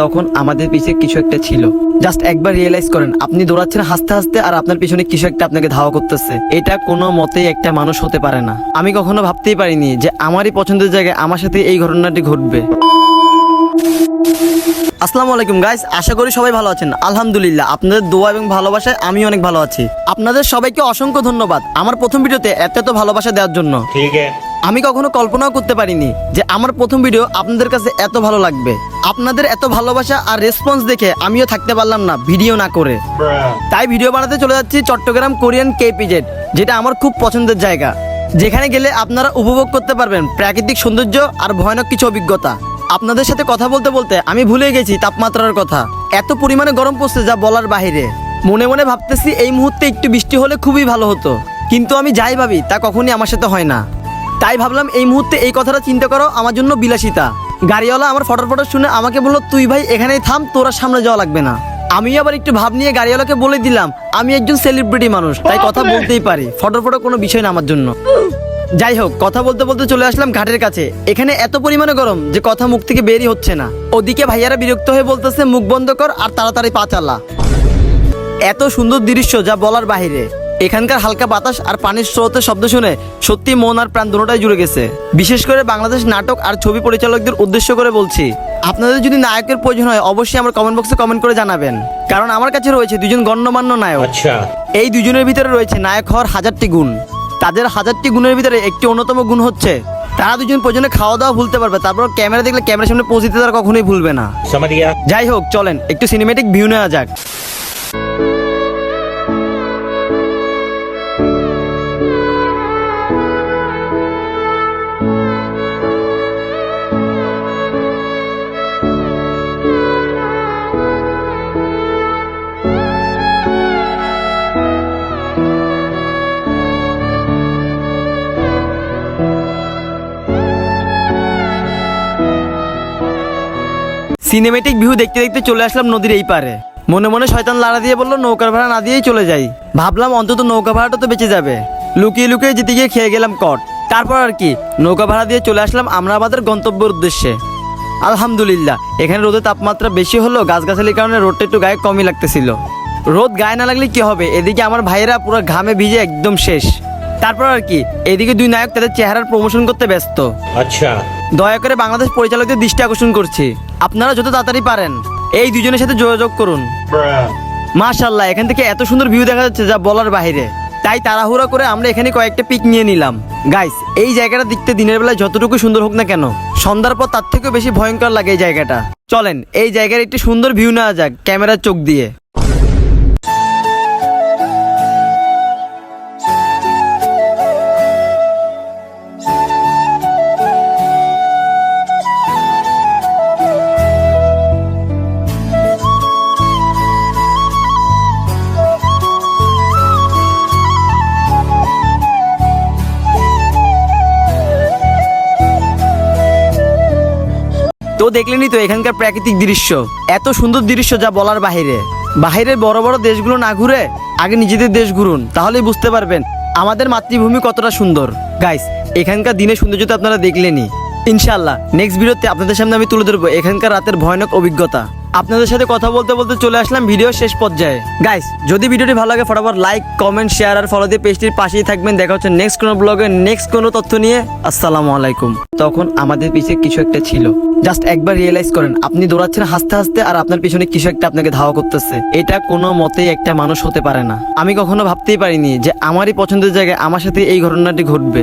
তখন আমাদের পিছিয়ে কিছু একটা ছিল। জাস্ট একবার রিয়েলাইজ করেন, আপনি দৌড়াচ্ছেন হাসতে হাসতে আর আপনার পিছনে কিছু একটা আপনাকে ধাওয়া করতেছে। এটা কোনো মতেই একটা মানুষ হতে পারে না। আমি কখনো ভাবতেই পারিনি যে আমারই পছন্দের জায়গায় আমার সাথে এই ঘটনাটি ঘটবে। আসসালামু আলাইকুম গাইস আশা করি সবাই ভালো আছেন। আলহামদুলিল্লাহ, আপনাদের দোয়া এবং ভালোবাসায় আমি অনেক ভালো আছি। আপনাদের সবাইকে অসংখ্য ধন্যবাদ আমার প্রথম ভিডিওতে এত এত ভালোবাসা দেওয়ার জন্য। ঠিক আছে। আমি কখনো কল্পনাও করতে পারিনি যে আমার প্রথম ভিডিও আপনাদের কাছে এত ভালো লাগবে। আপনাদের এত ভালোবাসা আর রেসপন্স দেখে আমিও থাকতে পারলাম না ভিডিও না করে। তাই ভিডিও বানাতে চলে যাচ্ছি চট্টগ্রাম কোরিয়ান কেপিজেড যেটা আমার খুব পছন্দের জায়গা। যেখানে গেলে আপনারা উপভোগ করতে পারবেন প্রাকৃতিক সৌন্দর্য আর ভয়ানক কিছু অভিজ্ঞতা। আপনাদের সাথে কথা বলতে বলতে আমি ভুলে গেছি তাপমাত্রার কথা। এত পরিমাণে গরম পড়ছে যা বলার বাইরে মনে মনে ভাবতেছি এই মুহূর্তে একটু বৃষ্টি হলে খুবই ভালো হতো। কিন্তু আমি যাই ভাবি তা কখনই আমার সাথে হয় না। তাই ভাবলাম এই মুহূর্তে এই কথাটা চিন্তা করো আমার জন্য বিলাসিতা। গাড়িওয়ালা আমার ফটো ফটো শুনে আমাকে বলল তুই ভাই এখানেই থাম তোরা সামনে যাওয়া লাগবে না। আমি আবার একটু ভাব নিয়ে গাড়িওয়ালাকে বলে দিলাম আমি একজন সেলিব্রিটি মানুষ তাই কথা বলতেই পারি। ফটো ফটো কোনো বিষয় না আমার জন্য। যাই হোক কথা বলতে বলতে চলে আসলাম ঘাটের কাছে। এখানে এত পরিমাণে গরম যে কথা মুখ থেকে বেরই হচ্ছে না। ওদিকে ভাইয়ারা বিরক্ত হয়ে বলতেছে মুখ বন্ধ কর আর তাড়াতাড়ি পা চালা। এত সুন্দর দৃশ্য যা বলার বাইরে এখানকার হালকা বাতাস আর পানির স্রোতের শব্দ শুনে সত্যি মন আর প্রাণ দুটাই জুড়ে গেছে। বিশেষ করে বাংলাদেশ নাটক আর ছবি পরিচালকদের উদ্দেশ্য করে বলছি আপনাদের যদি নায়কের প্রয়োজন হয় অবশ্যই আমার কমেন্ট বক্সে কমেন্ট করে জানাবেন। কারণ আমার কাছে রয়েছে দুজন গণ্যমান্য নায়ক। আচ্ছা। এই দুজনের ভিতরে রয়েছে নায়ক হওয়ার হাজারটি গুণ। তাদের হাজারটি গুণের ভিতরে একটি অন্যতম গুণ হচ্ছে তারা দুজন প্রয়োজনে খাওয়া দাওয়া ভুলতে পারবে তারপর ক্যামেরা দেখলে ক্যামেরার সামনে পৌঁছে তারা কখনোই ভুলবে না। যাই হোক চলেন একটু সিনেমেটিক ভিউ নেওয়া যাক। সিনেমেটিক ভিউ দেখতে দেখতে চলে আসলাম নদীর এই পারে। মনে মনে শয়তান লাড়া দিয়ে বলল, নৌকার ভাড়া না দিয়েই চলে যাই। ভাবলাম অন্তত নৌকা ভাড়াটা তো বেঁচে যাবে। লুকিয়ে লুকিয়ে জিতে গিয়ে খেয়ে গেলাম কট। তারপর আর কি, নৌকা ভাড়া দিয়ে চলে আসলাম আমরা আমাদের গন্তব্যের উদ্দেশ্যে। আলহামদুলিল্লাহ, এখানে রোদের তাপমাত্রা বেশি হলো, গাছগাছালির কারণে রোডটা একটু গায়ে কমই লাগতেছিল। রোদ গায়ে না লাগলে কি হবে? এদিকে আমার ভাইয়েরা পুরো ঘামে ভিজে একদম শেষ। তারপর আর কি, এদিকে দুই নায়ক তাদের চেহারার প্রমোশন করতে ব্যস্ত। আচ্ছা। দয়া করে বাংলাদেশ পরিচালকদের দৃষ্টি আকর্ষণ করছি। আপনারা যত তাড়াতাড়ি পারেন, এই দুজনের সাথে যোগাযোগ করুন। মাশাল্লাহ এখান থেকে এত সুন্দর ভিউ দেখা যাচ্ছে যা বলার বাইরে তাই তাড়াহুড়া করে আমরা এখানে কয়েকটা পিক নিয়ে নিলাম। গাইস এই জায়গাটা দেখতে দিনের বেলায় যতটুকু সুন্দর হোক না কেন, সন্ধ্যার পর তার থেকেও বেশি ভয়ঙ্কর লাগে এই জায়গাটা। চলেন, এই জায়গার একটি সুন্দর ভিউ নেওয়া যাক, ক্যামেরার চোখ দিয়ে। তো দেখলেনি তো এখানকার প্রাকৃতিক দৃশ্য? এত সুন্দর দৃশ্য যা বলার বাহিরে। বাহিরের বড় বড় দেশগুলো না ঘুরে আগে নিজেদের দেশ ঘুরুন, তাহলেই বুঝতে পারবেন আমাদের মাতৃভূমি কতটা সুন্দর। গাইস এখানকার দিনের সৌন্দর্য তো আপনারা দেখলেনই। ইনশাল্লাহ নেক্সট ভিডিওতে আপনাদের সামনে আমি তুলে ধরবো এখানকার রাতের ভয়ানক অভিজ্ঞতা। আপনাদের সাথে কথা বলতে বলতে চলে আসলাম ভিডিও শেষ পর্যায়ে। গাইস যদি ভিডিওটি ভালো লাগে ফটাফট লাইক কমেন্ট শেয়ার আর ফলো দিয়ে পেজটির পাশেই থাকবেন। দেখা হচ্ছে নেক্সট কোনো ব্লগে নেক্সট কোনো তথ্য নিয়ে। আসসালামু আলাইকুম। তখন আমাদের পিছে কিছু একটা ছিল। জাস্ট একবার রিয়েলাইজ করেন, আপনি দৌড়াচ্ছেন হাসতে হাসতে আর আপনার পিছনে কিছু একটা আপনাকে ধাওয়া করতেছে। এটা কোনো মতেই একটা মানুষ হতে পারে না। আমি কখনো ভাবতেই পারিনি যে আমারই পছন্দের জায়গায় আমার সাথে এই ঘটনাটি ঘটবে।